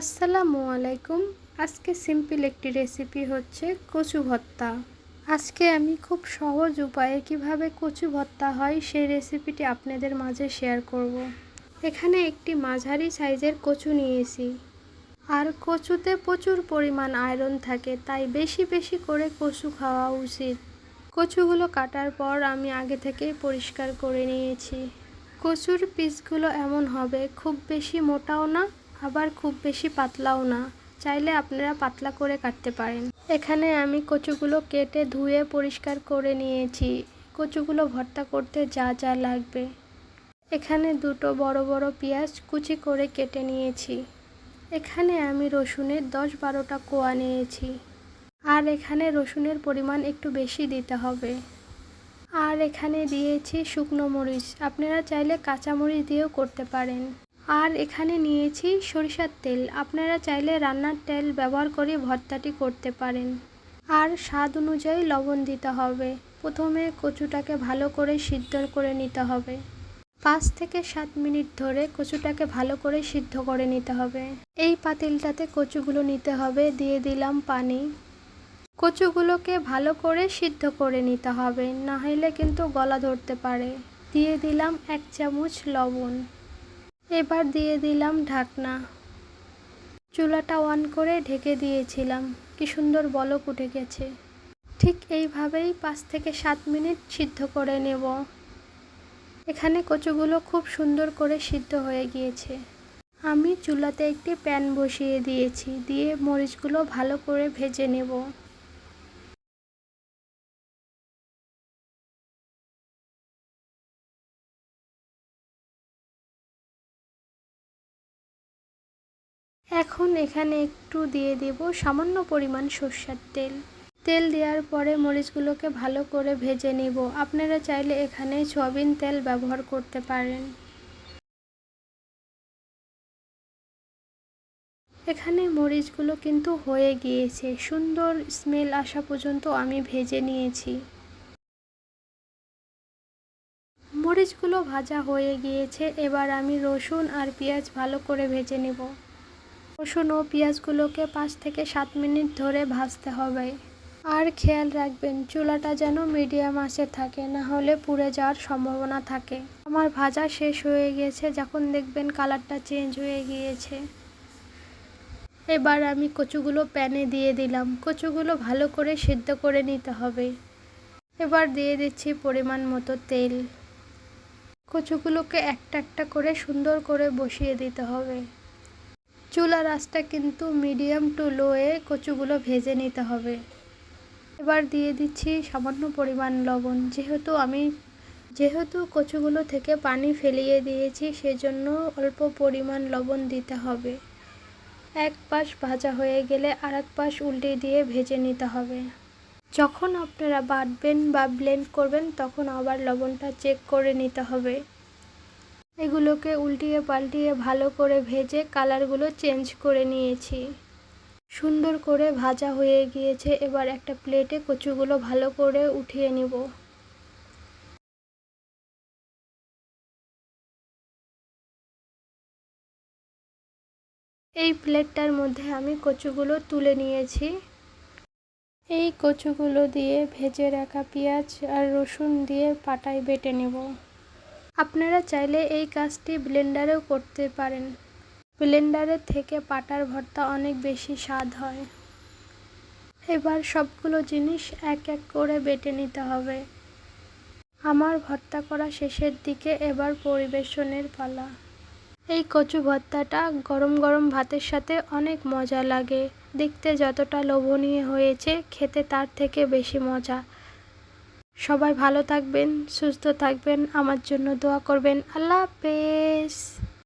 আসসালামু আলাইকুম। আজকে সিম্পল একটি রেসিপি হচ্ছে কচু ভর্তা। আজকে আমি খুব সহজ উপায়ে কীভাবে কচু ভর্তা হয় সেই রেসিপিটি আপনাদের মাঝে শেয়ার করব। এখানে একটি মাঝারি সাইজের কচু নিয়েছি। আর কচুতে প্রচুর পরিমাণ আয়রন থাকে, তাই বেশি বেশি করে কচু খাওয়া উচিত। কচুগুলো কাটার পর আমি আগে থেকেই পরিষ্কার করে নিয়েছি। কচুর পিসগুলো এমন হবে, খুব বেশি মোটাও না আবার খুব বেশি পাতলাও না। চাইলে আপনারা পাতলা করে কাটতে পারেন। এখানে আমি কচুগুলো কেটে ধুয়ে পরিষ্কার করে নিয়েছি। কচুগুলো ভর্তা করতে যা যা লাগবে। এখানে দুটো বড় বড় পেঁয়াজ কুচি করে কেটে নিয়েছি। এখানে আমি রসুনের দশ বারোটা কোয়া নিয়েছি। আর এখানে রসুনের পরিমাণ একটু বেশি দিতে হবে। আর এখানে দিয়েছি শুকনো মরিচ। আপনারা চাইলে কাঁচা মরিচ দিয়েও করতে পারেন। আর এখানে নিয়েছি সরিষার তেল। আপনারা চাইলে রান্নার তেল ব্যবহার করে ভর্তাটি করতে পারেন। আর স্বাদ অনুযায়ী লবণ দিতে হবে। প্রথমে কচুটাকে ভালো করে সিদ্ধ করে নিতে হবে। পাঁচ থেকে সাত মিনিট ধরে কচুটাকে ভালো করে সিদ্ধ করে নিতে হবে। এই পাতিলটাতে কচুগুলো নিতে হবে। দিয়ে দিলাম পানি। কচুগুলোকে ভালো করে সিদ্ধ করে নিতে হবে। না হলে কিন্তু গলা ধরতে পারে। দিয়ে দিলাম এক চামচ লবণ। এবার দিয়ে দিলাম ঢাকনা। চুলাটা অন করে ঢেকে দিয়েছিলাম। কি সুন্দর বলক উঠে গেছে। ঠিক এইভাবেই পাঁচ থেকে সাত মিনিট সিদ্ধ করে নেব। এখানে কচুগুলো খুব সুন্দর করে সিদ্ধ হয়ে গিয়েছে। আমি চুলাতে একটি প্যান বসিয়ে দিয়েছি। দিয়ে মরিচগুলো ভালো করে ভেজে নেব। এখন এখানে একটু দিয়ে দেব সামান্য পরিমাণ সর্ষার তেল। তেল দেওয়ার পরে মরিচগুলোকে ভালো করে ভেজে নেব। আপনারা চাইলে এখানে সয়াবিন তেল ব্যবহার করতে পারেন। এখানে মরিচগুলো কিন্তু হয়ে গিয়েছে। সুন্দর স্মেল আসা পর্যন্ত আমি ভেজে নিয়েছি। মরিচগুলো ভাজা হয়ে গিয়েছে। এবার আমি রসুন আর পেঁয়াজ ভালো করে ভেজে নেব। রসুন ও পেঁয়াজগুলোকে পাঁচ থেকে সাত মিনিট ধরে ভাজতে হবে। আর খেয়াল রাখবেন, চুলাটা যেন মিডিয়াম আঁচে থাকে, না হলে পুড়ে যাওয়ার সম্ভাবনা থাকে। আমার ভাজা শেষ হয়ে গিয়েছে যখন দেখবেন কালারটা চেঞ্জ হয়ে গিয়েছে। এবার আমি কচুগুলো প্যানে দিয়ে দিলাম। কচুগুলো ভালো করে সিদ্ধ করে নিতে হবে। এবার দিয়ে দিচ্ছি পরিমাণ মতো তেল। কচুগুলোকে একটা একটা করে সুন্দর করে বসিয়ে দিতে হবে। চুলার আঁচটা কিন্তু মিডিয়াম টু লোয়ে কচুগুলো ভেজে নিতে হবে। এবার দিয়ে দিচ্ছি সামান্য পরিমাণ লবণ। যেহেতু আমি, যেহেতু কচুগুলো থেকে পানি ফেলিয়ে দিয়েছি, সেজন্য অল্প পরিমাণ লবণ দিতে হবে। এক পাশ ভাজা হয়ে গেলে আর এক পাশ উল্টে দিয়ে ভেজে নিতে হবে। যখন আপনারা বাটবেন বা ব্লেন্ড করবেন, তখন আবার লবণটা চেক করে নিতে হবে। এগুলোকে উল্টিয়ে পাল্টিয়ে ভালো করে ভেজে কালারগুলো চেঞ্জ করে নিয়েছি। সুন্দর করে ভাজা হয়ে গিয়েছে। এবার একটা প্লেটে কচুগুলো ভালো করে উঠিয়ে নিব। এই প্লেটটার মধ্যে আমি কচুগুলো তুলে নিয়েছি। এই কচুগুলো দিয়ে ভেজে রাখা পেঁয়াজ আর রসুন দিয়ে পাটায় বেটে নেব। আপনারা চাইলে এই কাজটি ব্লেন্ডারেও করতে পারেন। ব্লেন্ডারের থেকে পাটার ভর্তা অনেক বেশি স্বাদ হয়। এবার সবগুলো জিনিস এক এক করে বেটে নিতে হবে। আমার ভর্তা করা শেষের দিকে এবার পরিবেশনের পালা। এই কচু ভর্তাটা গরম গরম ভাতের সাথে অনেক মজা লাগে। দেখতে যতটা লোভনীয় হয়েছে, খেতে তার থেকে বেশি মজা। সবাই ভালো থাকবেন সুস্থ থাকবেন আমার জন্য দোয়া করবেন। আল্লাহ হাফেজ।